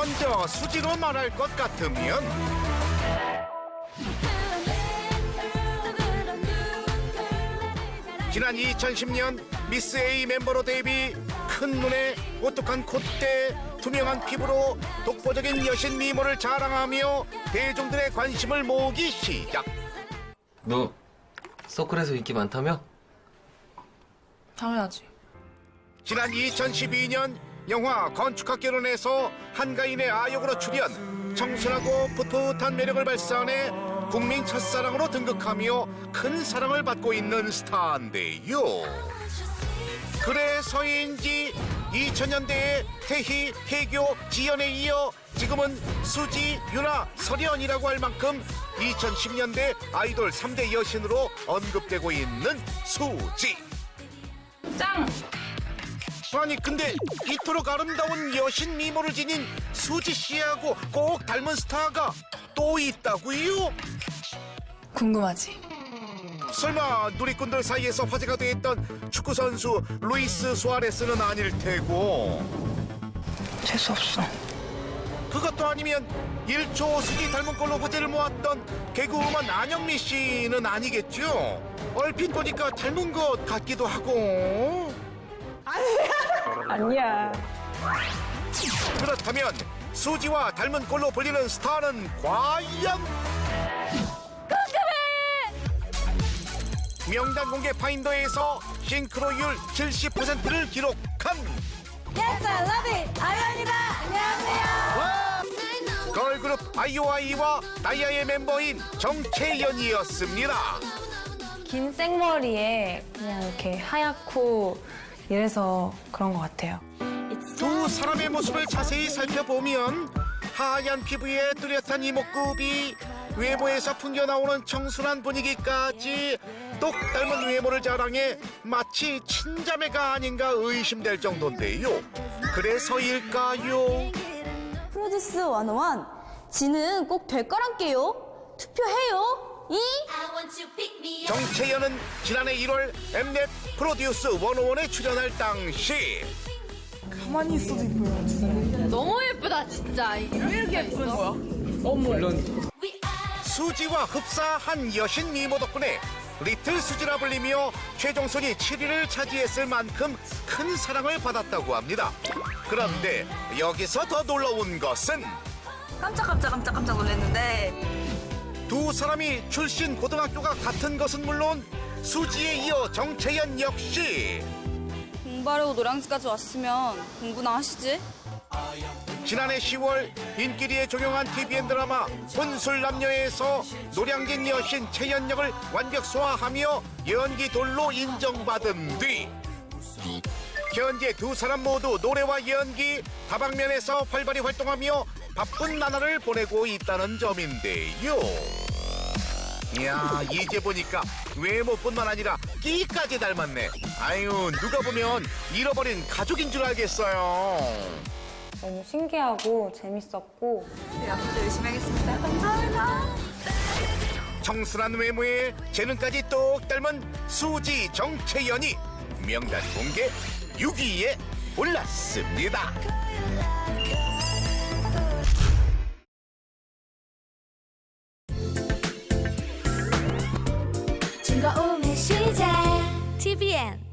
먼저 수지로 말할 것 같으면 지난 2010년 미스 A 멤버로 데뷔 큰 눈에 오똑한 콧대 투명한 피부로 독보적인 여신 미모를 자랑하며 대중들의 관심을 모으기 시작 너 서클에서 인기 많다며? 당연하지. 지난 2012년 영화 건축학 개론에서 한가인의 아역으로 출연 청순하고 풋풋한 매력을 발산해 국민 첫사랑으로 등극하며 큰 사랑을 받고 있는 스타인데요 그래서인지 2000년대에 태희, 해교, 지연에 이어 지금은 수지, 유나, 설현이라고 할 만큼 2010년대 아이돌 3대 여신으로 언급되고 있는 수지 짱! 아니 근데 이토록 아름다운 여신 미모를 지닌 수지 씨하고 꼭 닮은 스타가 또 있다고요? 궁금하지? 설마 누리꾼들 사이에서 화제가 됐던 축구 선수 루이스 수아레스는 아닐 테고 재수 없어. 그것도 아니면 일초 수지 닮은 걸로 화제를 모았던 개그우먼 안영미 씨는 아니겠죠? 얼핏 보니까 닮은 것 같기도 하고 아니야. 그렇다면 수지와 닮은 꼴로 불리는 스타는 과연? 명단 공개 파인더에서 싱크로율 70%를 기록한 Yes, I love it. 아연이다. 안녕하세요. 걸그룹 아이오아이와 다이아의 멤버인 정채연이었습니다. 긴 생머리에 그냥 이렇게 하얗고 이래서 그런 것 같아요. 두 사람의 모습을 자세히 살펴보면 하얀 피부에 뚜렷한 이목구비 외모에서 풍겨나오는 청순한 분위기까지 똑 닮은 외모를 자랑해 마치 친자매가 아닌가 의심될 정도인데요 그래서일까요? 프로듀스 101. 지는 꼭 될 거란게요. 투표해요. 이? 정채연은 지난해 1월 엠넷 프로듀스 101에 출연할 당시 가만히 있어도 이뻐요. 너무 예쁘다 진짜. 이렇게 예쁜 거야? 물론. 수지와 흡사한 여신 미모 덕분에 리틀 수지라 불리며 최종 순위 7위를 차지했을 만큼 큰 사랑을 받았다고 합니다. 그런데 여기서 더 놀라운 것은 깜짝 깜짝 깜짝 깜짝 놀랐는데 두 사람이 출신 고등학교가 같은 것은 물론 수지에 이어 정채연 역시 공부하려고 노량진까지 왔으면 공부나 하시지 지난해 10월 인기리에 종영한 TVN 드라마 혼술 남녀에서 노량진 여신 채연 역을 완벽 소화하며 연기 돌로 인정받은 뒤 현재 두 사람 모두 노래와 연기 다방면에서 활발히 활동하며 바쁜 나날을 보내고 있다는 점인데요. 이야 이제 보니까 외모뿐만 아니라 끼까지 닮았네. 아유 누가 보면 잃어버린 가족인 줄 알겠어요. 너무 신기하고 재밌었고 앞으로 열심히 하겠습니다. 감사합니다. 청순한 외모에 재능까지 똑 닮은 수지 정채연이 명단 공개 6위에 올랐습니다. 西边。